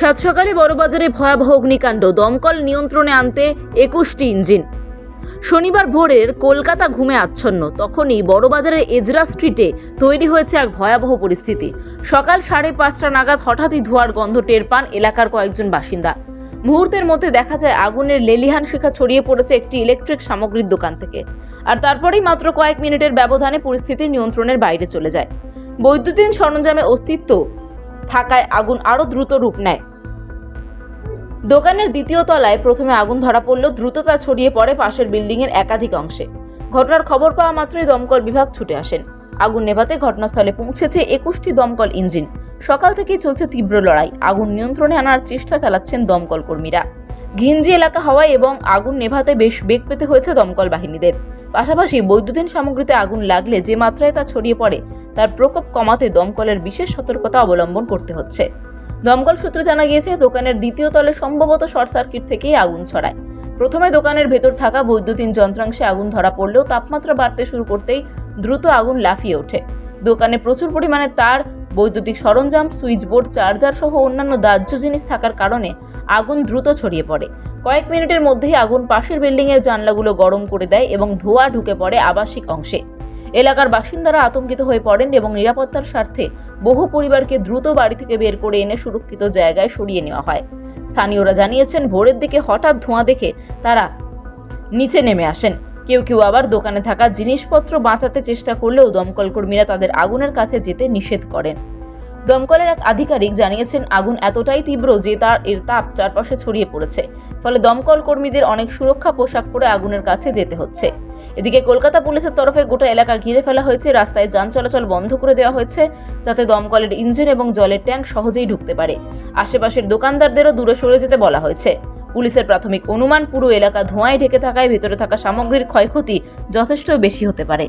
সাত সকালে বড়বাজারে ভয়াবহ অগ্নিকাণ্ড। দমকল নিয়ন্ত্রণে আনতে একুশটি ইঞ্জিন। শনিবার ভোরের কলকাতা ঘুমে আচ্ছন্ন। তখনই বড়বাজারের এজরা স্ট্রিটে তৈরি হয়েছে এক ভয়াবহ পরিস্থিতি। সকাল সাড়ে পাঁচটা নাগাদ হঠাৎই ধোঁয়ার গন্ধ টের পান এলাকার কয়েকজন বাসিন্দা। মুহূর্তের মধ্যে দেখা যায় আগুনের লেলিহান শিখা ছড়িয়ে পড়েছে একটি ইলেকট্রিক সামগ্রীর দোকান থেকে। আর তারপরেই মাত্র কয়েক মিনিটের ব্যবধানে পরিস্থিতি নিয়ন্ত্রণের বাইরে চলে যায়। বৈদ্যুতিন সরঞ্জামে অস্তিত্ব থাকায় আগুন আরও দ্রুত রূপ নেয়। দোকানের দ্বিতীয় তলায় প্রথমে আগুন ধরা পড়লেও দ্রুততা ছড়িয়ে পড়ে পাশের বিল্ডিংয়ের একাধিক অংশে। ঘটনার খবর পাওয়া মাত্রই দমকল বিভাগ ছুটে আসেন। আগুন নেভাতে ঘটনাস্থলে পৌঁছেছে একুশটি দমকল ইঞ্জিন। সকাল থেকেই চলছে তীব্র লড়াই। আগুন নিয়ন্ত্রণে আনার চেষ্টা চালাচ্ছেন দমকল কর্মীরা। ঘিঞ্জি এলাকা হওয়ায় এবং আগুন নেভাতে বেশ বেগ পেতে হয়েছে দমকল বাহিনীদের। পাশাপাশি বৈদ্যুতিন সামগ্রীতে আগুন লাগলে যে মাত্রায় তা ছড়িয়ে পড়ে, তার প্রকোপ কমাতে দমকলের বিশেষ সতর্কতা অবলম্বন করতে হচ্ছে। দমকল সূত্রে জানা গিয়েছে, দোকানের দ্বিতীয় তলে সম্ভবত শর্ট সার্কিট থেকেই আগুন ছড়ায়। প্রথমে দোকানের ভেতর থাকা বৈদ্যুতিন যন্ত্রাংশে আগুন ধরা পড়লেও তাপমাত্রা বাড়তে শুরু করতেই দ্রুত আগুন লাফিয়ে ওঠে। দোকানে প্রচুর পরিমাণে তার বৈদ্যুতিক সরঞ্জাম সুইচ বোর্ড চার্জার সহ অন্যান্য দাহ্য জিনিস থাকার কারণে আগুন দ্রুত ছড়িয়ে পড়ে। কয়েক মিনিটের মধ্যেই আগুন পাশের বিল্ডিংয়ের জানলাগুলো গরম করে দেয় এবং ধোঁয়া ঢুকে পড়ে আবাসিক অংশে। এলাকার বাসিন্দারা আতঙ্কিত হয়ে পড়েন এবং নিরাপত্তার স্বার্থে বহু পরিবারকে দ্রুত বাড়ি থেকে বের করে এনে সুরক্ষিত জায়গায় সরিয়ে নেওয়া হয়। স্থানীয়রা জানিয়েছেন, ভোরের দিকে হঠাৎ ধোঁয়া দেখে তারা নিচে নেমে আসেন। কেউ কেউ আবার দোকানে থাকা জিনিসপত্র বাঁচাতে চেষ্টা করলেও দমকল কর্মীরা তাদের আগুনের কাছে যেতে নিষেধ করেন। দমকলের এক আধিকারিক জানিয়েছেন, আগুন এতটাই তীব্র যে তার এর তাপ চারপাশে ছড়িয়ে পড়েছে। ফলে দমকল কর্মীদের অনেক সুরক্ষা পোশাক পরে আগুনের কাছে যেতে হচ্ছে। এদিকে কলকাতা পুলিশের তরফে গোটা এলাকা ঘিরে ফেলা হয়েছে। রাস্তায় যান চলাচল বন্ধ করে দেওয়া হয়েছে, যাতে দমকলের ইঞ্জিন এবং জলের ট্যাঙ্ক সহজেই ঢুকতে পারে। আশেপাশের দোকানদারদেরও দূরে সরে যেতে বলা হয়েছে। পুলিশের প্রাথমিক অনুমান, পুরো এলাকা ধোঁয়ায় ঢেকে থাকায় ভেতরে থাকা সামগ্রীর ক্ষয়ক্ষতি যথেষ্ট বেশি হতে পারে।